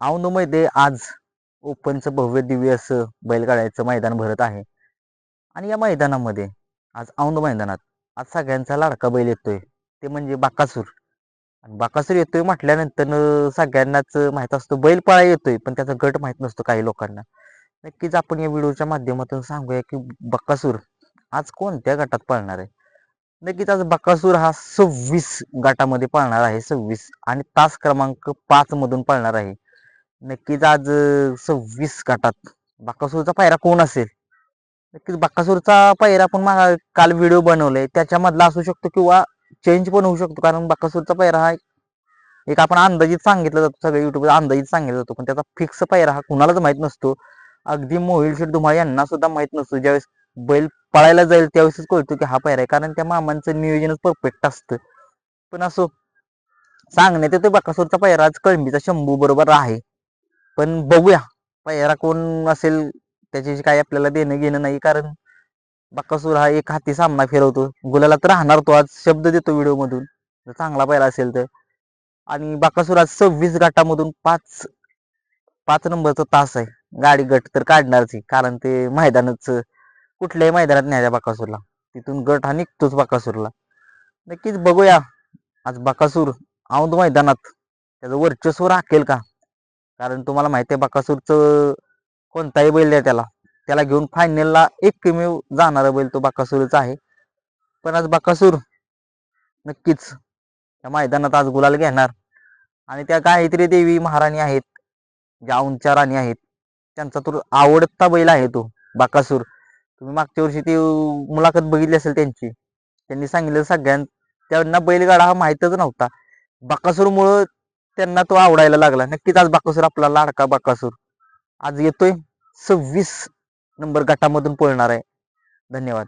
औंधमध्ये आज ओपनचं भव्य दिव्य असं बैलगाड्याचं मैदान भरत आहे. आणि या मैदानामध्ये आज औंध मैदानात आज सगळ्यांचा लाडका बैल येतोय. ते म्हणजे बाकासूर. आणि बाकासूर येतोय म्हटल्यानंतर सगळ्यांनाच माहीत असतं बैल पळा येतोय पण त्याचा गट माहीत नसतो काही लोकांना. नक्कीच आपण या व्हिडिओच्या माध्यमातून सांगूया की बकासूर आज कोणत्या गटात पळणार आहे? नक्कीच आज बकासूर हा सव्वीस गटामध्ये पळणार आहे सव्वीस. आणि तास क्रमांक पाच मधून पळणार आहे. नक्कीच आज सव्वीस गटात बकासूरचा पायरा कोण असेल? नक्कीच बकासूरचा पायरा आपण मागा काल व्हिडिओ बनवलाय. त्याच्यामधला असू शकतो किंवा चेंज पण होऊ शकतो कारण बकासूरचा पायरा हा एक आपण अंदाजित सांगितलं जातो सगळ्या युट्यूबवर अंदाजित सांगितलं जातो. पण त्याचा फिक्स पायरा हा कुणालाच माहीत नसतो. अगदी मोहिल शेठ यांना सुद्धा माहीत नसतो. ज्यावेळेस बैल पळायला जाईल त्यावेळेसच कळतो की हा पायरा आहे. कारण त्या मामांचं नियोजनच परफेक्ट असतं. पण असो सांगण्यात येतो बकासूरचा पायरा आज कळंबीचा शंभू बरोबर आहे. पण बघूया. पायरा कोण असेल त्याच्याशी काही आपल्याला देणं घेणं नाही कारण बक्कासूर हा एक हाती सामना फिरवतो. गुलाला तर राहणार तो आज शब्द देतो व्हिडिओ मधून जर चांगला पायरा असेल तर. आणि बाकासूर आज सव्वीस गटामधून पाच पाच नंबरचा तास आहे. गाडी गट तर काढणारच आहे कारण ते मैदानच कुठल्याही मैदानात न्यायच्या बाकासूरला. तिथून गट हा निघतोच बाकासूरला. नक्कीच बघूया. आज बकासूर औंध मैदानात त्याचं वर्चस्व राखेल का? कारण तुम्हाला माहिती आहे बाकासूरचं कोणताही बैल द्या त्याला. त्याला घेऊन फायनलला एकमेव जाणारा बैल तो बाकासूरचा आहे. पण आज बाकासूर नक्कीच त्या मैदानात आज गुलाल घेणार. आणि त्या गायत्री देवी महाराणी आहेत ज्या औंधच्या राणी आहेत. त्यांचा तो आवडता बैल आहे तो बाकासूर. तुम्ही मागच्या वर्षी ती मुलाखत बघितली असेल त्यांची. त्यांनी सांगितलं सगळ्यां त्यांना बैलगाडा हा माहीतच नव्हता. बाकासूरमुळं त्यांना तो आवडायला लागला. नक्कीच आज बाकासूर आपला लाडका बाकासूर. आज येतोय सव्वीस नंबर गटामधून पळणार आहे. धन्यवाद.